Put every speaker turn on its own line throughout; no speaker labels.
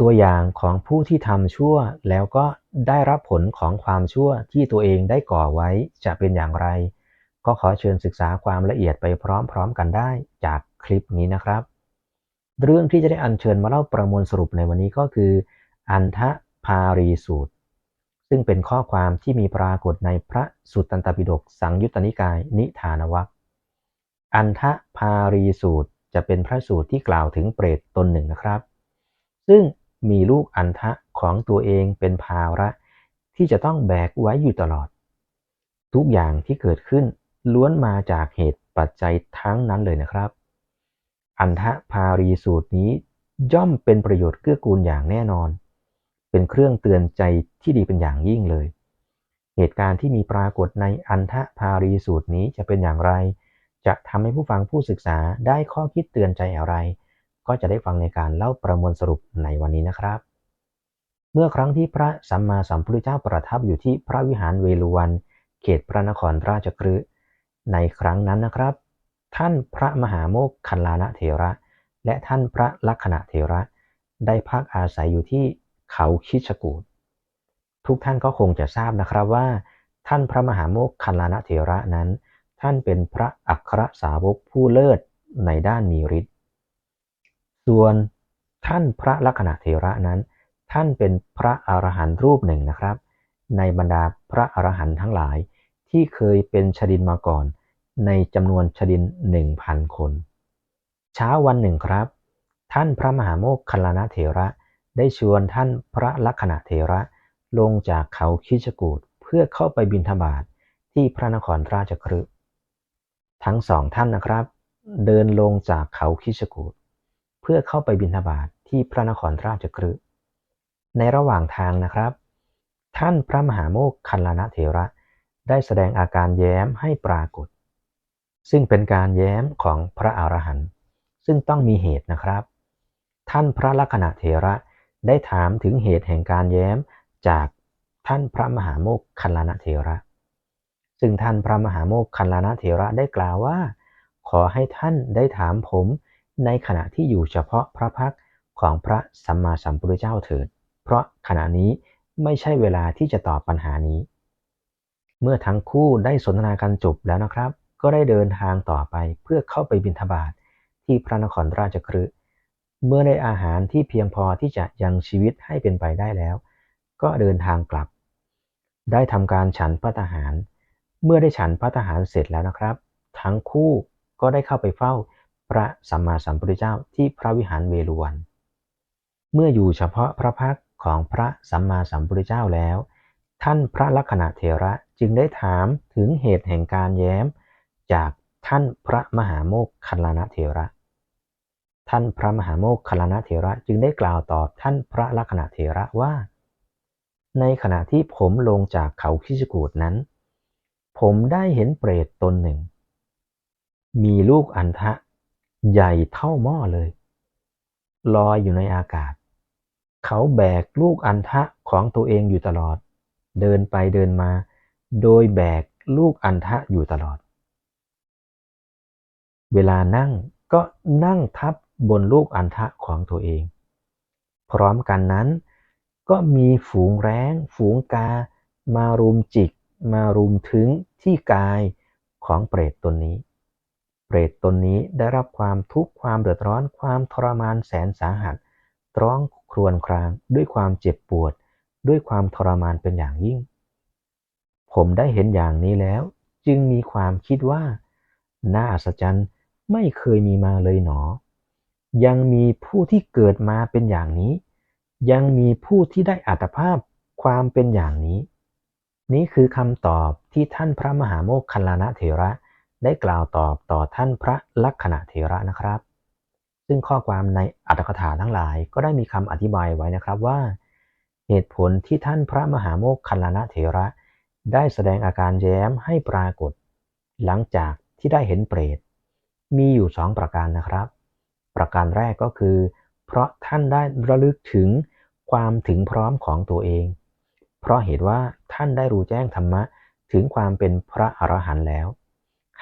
ตัวอย่างของผู้ที่ทำชั่วแล้วก็ได้รับผลของความชั่วที่ตัวเองได้ก่อไว้จะเป็นอย่างไร ก็ขอเชิญศึกษาความละเอียดไปพร้อมๆกันได้จากคลิปนี้นะครับ เรื่องที่จะได้อัญเชิญมาเล่าประมวลสรุปในวันนี้ก็คือ อันทะพารีสูตร ซึ่งเป็นข้อความที่มีปรากฏในพระสุตตันตปิฎกสังยุตตนิกายนิทานวัคอันทะพารีสูตรจะเป็นพระสูตรที่กล่าวถึงเปรตตนหนึ่งนะครับ ซึ่ง มีลูกอันทะของตัวเองเป็นภาระ ที่จะต้องแบกไว้อยู่ตลอด ทุกอย่างที่เกิดขึ้นล้วนมาจากเหตุปัจจัยทั้งนั้นเลยนะครับ อันทะพารีสูตรนี้ย่อมเป็นประโยชน์เกื้อกูลอย่างแน่นอน เป็นเครื่องเตือนใจที่ดีเป็นอย่างยิ่งเลย เหตุการณ์ที่มีปรากฏในอันทะพารีสูตรนี้จะเป็นอย่างไร จะทำให้ผู้ฟังผู้ศึกษาได้ข้อคิดเตือนใจอะไร ก็จะได้ฟังในการเล่าประมวลสรุปในวันนี้นะครับ เมื่อครั้งที่พระสัมมาสัมพุทธเจ้าประทับอยู่ที่พระวิหารเวลุวัน เขตพระนครราชกฤห์ในครั้งนั้นนะครับ ท่านพระมหาโมกคันลานะเถระ และท่านพระลักษณะเถระ ได้พักอาศัยอยู่ที่เขาคิชกูดทุกท่านก็คงจะทราบนะครับว่า ท่านพระมหาโมกคันลานะเถระนั้น ท่านเป็นพระอัครสาวกผู้เลิศในด้านมีฤทธิ์ ส่วนท่านพระลักษณะเถระนั้น ท่านเป็นพระอรหันต์รูปหนึ่งนะครับ ในบรรดาพระอรหันต์ทั้งหลายที่เคยเป็นชดินมาก่อน ในจำนวนชดินหนึ่งพันคน เช้าวันหนึ่งครับ ท่านพระมหาโมกคลานะเถระได้ชวนท่านพระลักษณะเถระลงจากเขาคิชกูดเพื่อเข้าไปบินธบาตทที่พระนครราชคฤห์ทั้งสองท่านนะครับ เดินลงจากเขาคิชกูดเพื่อเข้าไปบิณฑบาตทที่พระนครราชกฤห์ในระหว่างทางนะครับ ท่านพระมหาโมกคันลานะเถระได้แสดงอาการแย้มให้ปรากฏ ซึ่งเป็นการแย้มของพระอรหันต์ซึ่งต้องมีเหตุนะครับ ท่านพระลักษณะเถระได้ถามถึงเหตุแห่งการแย้มจากท่านพระมหาโมกคันลานะเถระ ซึ่งท่านพระมหาโมกคันลานะเถระได้กล่าวว่า ขอให้ท่านได้ถามผม ในขณะที่อยู่เฉพาะพระพักของพระสัมมาสัมพุทธเจ้าเถิด เพราะขณะนี้ไม่ใช่เวลาที่จะตอบปัญหานี้ เมื่อทั้งคู่ได้สนทนากันจบแล้วนะครับ ก็ได้เดินทางต่อไปเพื่อเข้าไปบิณฑบาตทที่พระนครราชคฤห์เมื่อได้อาหารที่เพียงพอที่จะยังชีวิตให้เป็นไปได้แล้ว ก็เดินทางกลับ ได้ทำการฉันพระทหาร เมื่อได้ฉันพระทหารเสร็จแล้วนะครับ ทั้งคู่ก็ได้เข้าไปเฝ้า พระสัมมาสัมพุทธเจ้าที่พระวิหารเวฬุวัน เมื่ออยู่เฉพาะพระพักของพระสัมมาสัมพุทธเจ้าแล้ว ท่านพระลักษณะเถระจึงได้ถามถึงเหตุแห่งการแย้ม จากท่านพระมหาโมกคัลลานะเถระ ท่านพระมหาโมกคัลลานะเถระจึงได้กล่าวตอบท่านพระลักษณะเถระว่า ในขณะที่ผมลงจากเขาคิชกูดนั้น ผมได้เห็นเปรตตนหนึ่ง มีลูกอันทะ ใหญ่เท่าหม้อเลย ลอยอยู่ในอากาศ เขาแบกลูกอันทะของตัวเองอยู่ตลอด เดินไปเดินมา โดยแบกลูกอันทะอยู่ตลอด เวลานั่งก็นั่งทับบนลูกอันทะของตัวเอง พร้อมกันนั้น ก็มีฝูงแร้ง ฝูงกา มารุมจิก มารุมถึงที่กายของเปรตตนนี้ เปรตตนนี้ได้รับความทุกข์ความเดือดร้อนความทรมานแสนสาหัส ตร้องครวญครางด้วยความเจ็บปวด ด้วยความทรมานเป็นอย่างยิ่ง ผมได้เห็นอย่างนี้แล้ว จึงมีความคิดว่า น่าอัศจรรย์ไม่เคยมีมาเลยหนอ ยังมีผู้ที่เกิดมาเป็นอย่างนี้ ยังมีผู้ที่ได้อัตภาพความเป็นอย่างนี้ นี้คือคำตอบที่ท่านพระมหาโมคคัลลานะเถระ ได้กล่าวตอบต่อท่านพระลักษณะเถระนะครับ ซึ่งข้อความในอัตถกถาทั้งหลายก็ได้มีคำอธิบายไว้นะครับว่า เหตุผลที่ท่านพระมหาโมกคัลลานะเถระ ได้แสดงอาการแย้มให้ปรากฏ หลังจากที่ได้เห็นเปรต มีอยู่สองประการนะครับ ประการแรกก็คือ เพราะท่านได้ระลึกถึงความถึงพร้อมของตัวเอง เพราะเหตุว่าท่านได้รู้แจ้งธรรมะถึงความเป็นพระอรหันต์แล้ว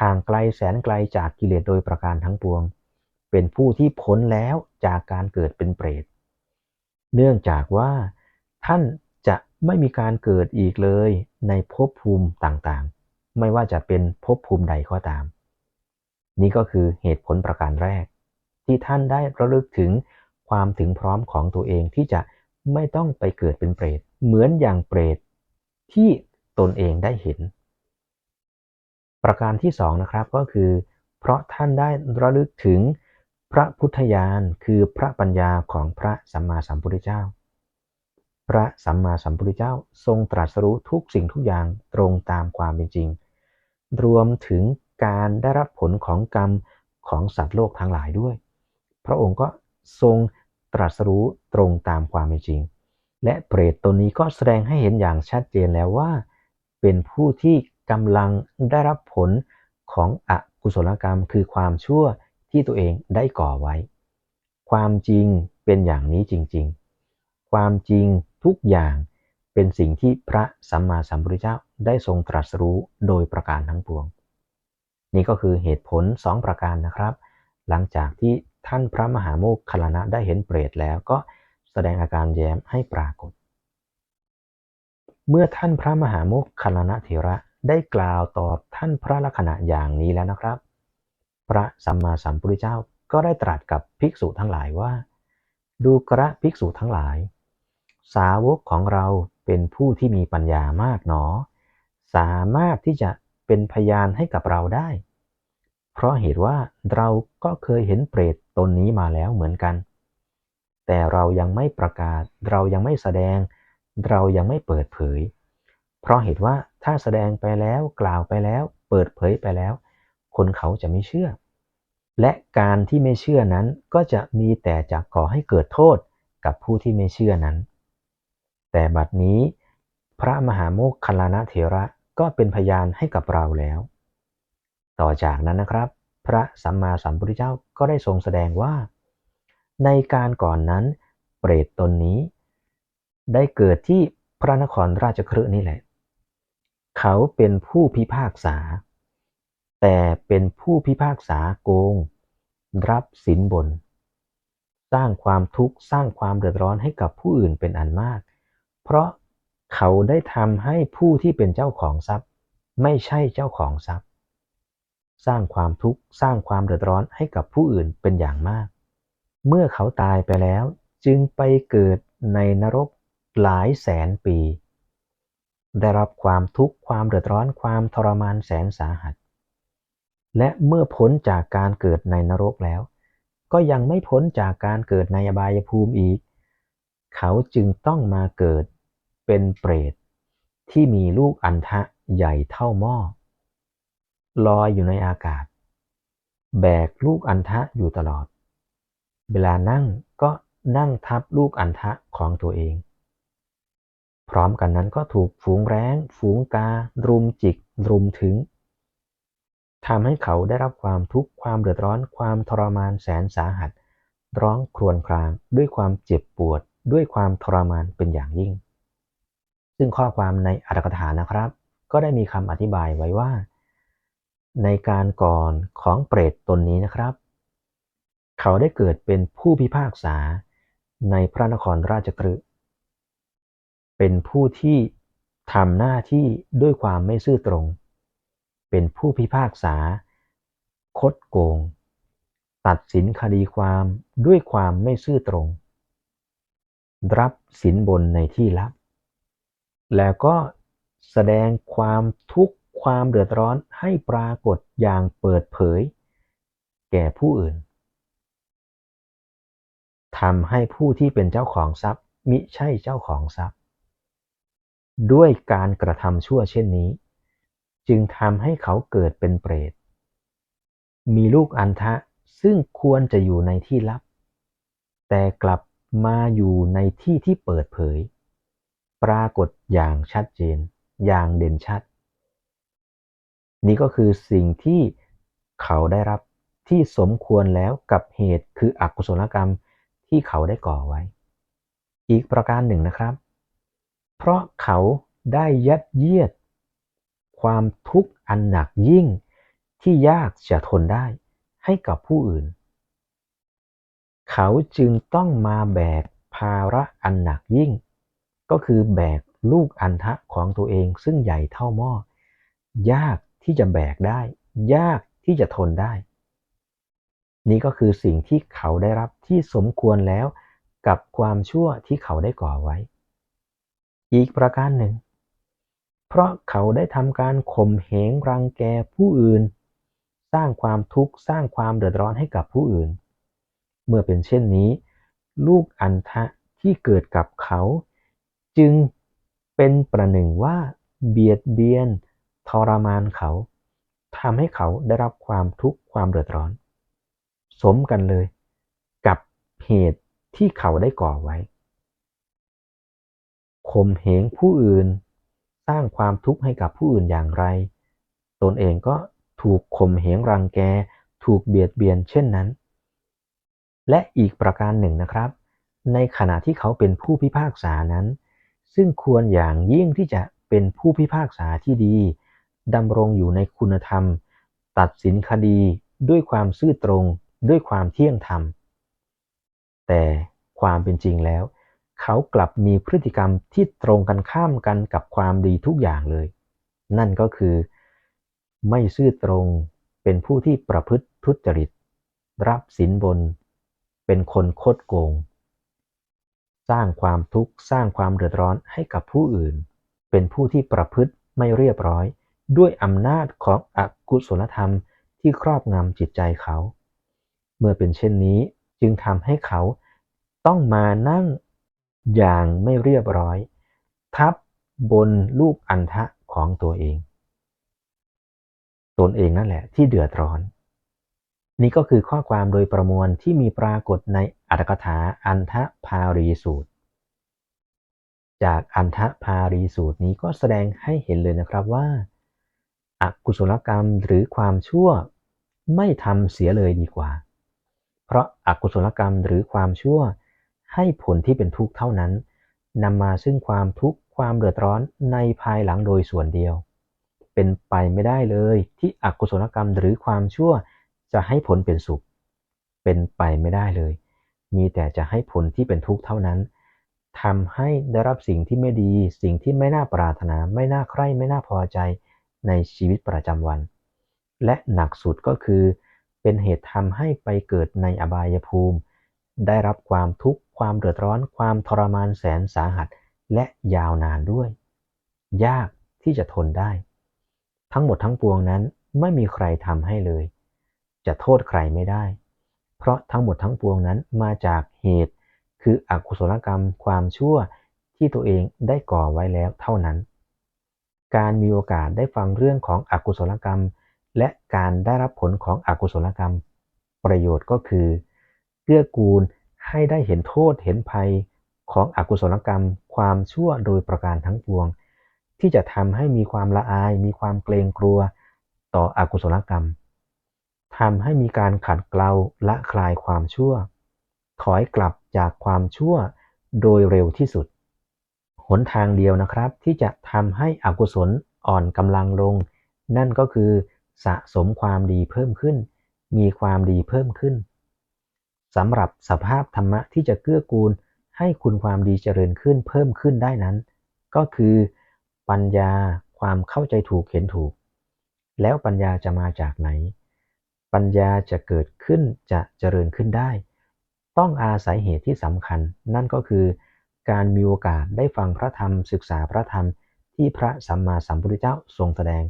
ห่างไกลแสนไกลจากกิเลสโดยประการทั้งปวง เป็นผู้ที่พ้นแล้วจากการเกิดเป็นเปรต เนื่องจากว่าท่านจะไม่มีการเกิดอีกเลยในภพภูมิต่างๆ ไม่ว่าจะเป็นภพภูมิใดก็ตาม นี่ก็คือเหตุผลประการแรก ที่ท่านได้ระลึกถึงความถึงพร้อมของตัวเองที่จะไม่ต้องไปเกิดเป็นเปรต เหมือนอย่างเปรตที่ตนเองได้เห็น ประการที่สองนะครับก็คือ เพราะท่านได้ระลึกถึงพระพุทธญาณคือพระปัญญาของพระสัมมาสัมพุทธเจ้า พระสัมมาสัมพุทธเจ้าทรงตรัสรู้ทุกสิ่งทุกอย่างตรงตามความเป็นจริง รวมถึงการได้รับผลของกรรมของสัตว์โลกทั้งหลายด้วย พระองค์ก็ทรงตรัสรู้ตรงตามความเป็นจริง และเปรตตนนี้ก็แสดงให้เห็นอย่างชัดเจนแล้วว่า เป็นผู้ที่ กำลังได้รับผลของอกุศลกรรม คือความชั่วที่ตัวเองได้ก่อไว้ ความจริงเป็นอย่างนี้จริง ๆ ความจริงทุกอย่างเป็นสิ่งที่พระสัมมาสัมพุทธเจ้าได้ทรงตรัสรู้โดยประการทั้งปวง นี่ก็คือเหตุผลสองประการนะครับ หลังจากที่ท่านพระมหาโมคคลานะได้เห็นเปรตแล้วก็แสดงอาการแย้มให้ปรากฏ เมื่อท่านพระมหาโมคคลานะเถระได้กล่าวตอบท่านพระลักษณะอย่างนี้แล้วนะครับ พระสัมมาสัมพุทธเจ้าก็ได้ตรัสกับภิกษุทั้งหลายว่า ดูกระภิกษุทั้งหลาย สาวกของเราเป็นผู้ที่มีปัญญามากหนอ สามารถที่จะเป็นพยานให้กับเราได้ เพราะเหตุว่าเราก็เคยเห็นเปรตตนนี้มาแล้วเหมือนกัน แต่เรายังไม่ประกาศ เรายังไม่แสดง เรายังไม่เปิดเผย เพราะเหตุว่า ถ้าแสดงไปแล้วกล่าวไปแล้ว เปิดเผยไปแล้ว คนเขาจะไม่เชื่อ และการที่ไม่เชื่อนั้นก็จะมีแต่จะก่อให้เกิดโทษกับผู้ที่ไม่เชื่อนั้น แต่บัดนี้ พระมหาโมคคัลลานะเถระก็เป็นพยานให้กับเราแล้ว ต่อจากนั้นนะครับ พระสัมมาสัมพุทธเจ้าก็ได้ทรงแสดงว่า ในการก่อนนั้น เปรตตนนี้ ได้เกิดที่พระนครราชคฤห์นี่แหละ เขาเป็นผู้พิพากษา แต่เป็นผู้พิพากษาโกง รับสินบน สร้างความทุกข์สร้างความเดือดร้อนให้กับผู้อื่นเป็นอันมาก เพราะเขาได้ทำให้ผู้ที่เป็นเจ้าของทรัพย์ ไม่ใช่เจ้าของทรัพย์ สร้างความทุกข์สร้างความเดือดร้อนให้กับผู้อื่นเป็นอย่างมาก เมื่อเขาตายไปแล้วจึงไปเกิดในนรกหลายแสนปี ได้รับความทุกข์ความเดือดร้อนความทรมานแสนสาหัส และเมื่อพ้นจากการเกิดในนรกแล้ว ก็ยังไม่พ้นจากการเกิดในอบายภูมิอีก เขาจึงต้องมาเกิดเป็นเปรตที่มีลูกอันทะใหญ่เท่าหม้อลอยอยู่ในอากาศ แบกลูกอันทะอยู่ตลอด เวลานั่งก็นั่งทับลูกอันทะของตัวเอง พร้อมกันนั้นก็ถูกฝูงแร้ง ฝูงกา รุมจิก รุมถึงทำให้เขาได้รับความทุกข์ความเดือดร้อนความทรมานแสนสาหัส ร้องครวญครางด้วยความเจ็บปวด ด้วยความทรมานเป็นอย่างยิ่ง ซึ่งข้อความในอัตถกถานะครับ ก็ได้มีคำอธิบายไว้ว่า ในการก่อนของเปรตตนนี้นะครับ เขาได้เกิดเป็นผู้พิพากษาในพระนครราชกฤห์ เป็นผู้ที่ทำหน้าที่ด้วยความไม่ซื่อตรง เป็นผู้พิพากษา คดโกง ตัดสินคดีความด้วยความไม่ซื่อตรง รับสินบนในที่ลับ แล้วก็แสดงความทุกข์ความเดือดร้อนให้ปรากฏอย่างเปิดเผย แก่ผู้อื่นทำให้ผู้ที่เป็นเจ้าของทรัพย์มิใช่เจ้าของทรัพย์ ด้วยการกระทำชั่วเช่นนี้ จึงทำให้เขาเกิดเป็นเปรต มีลูกอันทะซึ่งควรจะอยู่ในที่ลับ แต่กลับมาอยู่ในที่ที่เปิดเผย ปรากฏอย่างชัดเจน อย่างเด่นชัด นี่ก็คือสิ่งที่เขาได้รับที่สมควรแล้วกับเหตุคืออกุศลกรรมที่เขาได้ก่อไว้ อีกประการหนึ่งนะครับ เพราะเขาได้ยัดเยียด ความทุกข์อันหนักยิ่งที่ยากจะทนได้ให้กับผู้อื่น เขาจึงต้องมาแบกภาระอันหนักยิ่ง ก็คือแบกลูกอันทะของตัวเองซึ่งใหญ่เท่าหม้อ ยากที่จะแบกได้ ยากที่จะทนได้ นี่ก็คือสิ่งที่เขาได้รับที่สมควรแล้วกับความชั่วที่เขาได้ก่อไว้ อีกประการหนึ่ง เพราะเขาได้ทำการข่มเหงรังแกผู้อื่น สร้างความทุกข์สร้างความเดือดร้อนให้กับผู้อื่น เมื่อเป็นเช่นนี้ ลูกอันทะที่เกิดกับเขา จึงเป็นประหนึ่งว่าเบียดเบียน ทรมานเขาทำให้เขาได้รับความทุกข์ความเดือดร้อน สมกันเลย กับเหตุที่เขาได้ก่อไว้ ข่มเหงผู้อื่น สร้างความทุกข์ให้กับผู้อื่นอย่างไร ตนเองก็ถูกข่มเหงรังแก ถูกเบียดเบียนเช่นนั้น และอีกประการหนึ่งนะครับ ในขณะที่เขาเป็นผู้พิพากษานั้น ซึ่งควรอย่างยิ่งที่จะเป็นผู้พิพากษาที่ดีดำรงอยู่ในคุณธรรม ตัดสินคดีด้วยความซื่อตรง ด้วยความเที่ยงธรรม แต่ความเป็นจริงแล้ว เขากลับมีพฤติกรรมที่ตรงกันข้ามกันกับความดีทุกอย่างเลย นั่นก็คือ ไม่ซื่อตรงเป็นผู้ที่ประพฤติทุจริต รับสินบน เป็นคนคดโกง สร้างความทุกข์สร้างความเดือดร้อนให้กับผู้อื่น เป็นผู้ที่ประพฤติไม่เรียบร้อย ด้วยอำนาจของอกุศลธรรมที่ครอบงำจิตใจเขา เมื่อเป็นเช่นนี้จึงทำให้เขาต้องมานั่ง อย่างไม่เรียบร้อย ทับบนลูกอันทะของตัวเอง ตนเองนั่นแหละ ที่เดือดร้อน นี่ก็คือข้อความโดยประมวลที่มีปรากฏในอัตถกถาอันทะพารีสูตร จากอันทะพารีสูตรนี้ก็แสดงให้เห็นเลยนะครับว่าอกุศลกรรมหรือความชั่วไม่ทำเสียเลยดีกว่า เพราะอากุศลกรรมหรือความชั่ว ให้ผลที่เป็นทุกข์เท่านั้นนำมาซึ่งความทุกข์ความเดือดร้อนในภายหลังโดยส่วนเดียว เป็นไปไม่ได้เลยที่อกุศลกรรมหรือความชั่วจะให้ผลเป็นสุข เป็นไปไม่ได้เลย มีแต่จะให้ผลที่เป็นทุกข์เท่านั้นทำให้ได้รับสิ่งที่ไม่ดี สิ่งที่ไม่น่าปรารถนา ไม่น่าใคร่ ไม่น่าพอใจในชีวิตประจำวัน และหนักสุดก็คือ เป็นเหตุทำให้ไปเกิดในอบายภูมิ ได้รับความทุกข์ความเดือดร้อนความทรมานแสนสาหัส และยาวนานด้วย ยากที่จะทนได้ ทั้งหมดทั้งปวงนั้นไม่มีใครทำให้เลย จะโทษใครไม่ได้ เพราะทั้งหมดทั้งปวงนั้นมาจากเหตุ คืออกุศลกรรมความชั่วที่ตัวเองได้ก่อไว้แล้วเท่านั้น การมีโอกาสได้ฟังเรื่องของอกุศลกรรม และการได้รับผลของอกุศลกรรม ประโยชน์ก็คือ เกื้อกูลให้ได้เห็นโทษเห็นภัยของอกุศลกรรม ความชั่วโดยประการทั้งปวง ที่จะทำให้มีความละอาย มีความเกรงกลัวต่ออกุศลกรรมทำให้มีการขัดเกลาละคลายความชั่ว ถอยกลับจากความชั่วโดยเร็วที่สุด หนทางเดียวนะครับที่จะทำให้อกุศลอ่อนกำลังลง นั่นก็คือสะสมความดีเพิ่มขึ้น มีความดีเพิ่มขึ้น สำหรับสภาพธรรมะที่จะเกื้อกูลให้คุณความดีเจริญขึ้นเพิ่มขึ้นได้นั้น ก็คือ ปัญญาความเข้าใจถูกเห็นถูก แล้วปัญญาจะมาจากไหน ปัญญาจะเกิดขึ้นจะเจริญขึ้นได้ ต้องอาศัยเหตุที่สำคัญ นั่นก็คือการมีโอกาสได้ฟังพระธรรม ศึกษาพระธรรมที่พระสัมมาสัมพุทธเจ้าทรงแสดง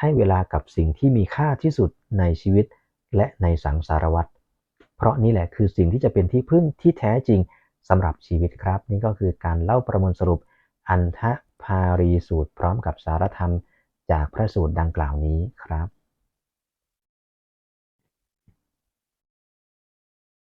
ให้เวลากับสิ่งที่มีค่าที่สุดในชีวิตและในสังสารวัฏ เพราะนี่แหละคือสิ่งที่จะเป็นที่พึ่งที่แท้จริงสำหรับชีวิตครับ นี่ก็คือการเล่าประมวลสรุปอันทะพารีสูตรพร้อมกับสารธรรม จากพระสูตรดังกล่าวนี้ครับ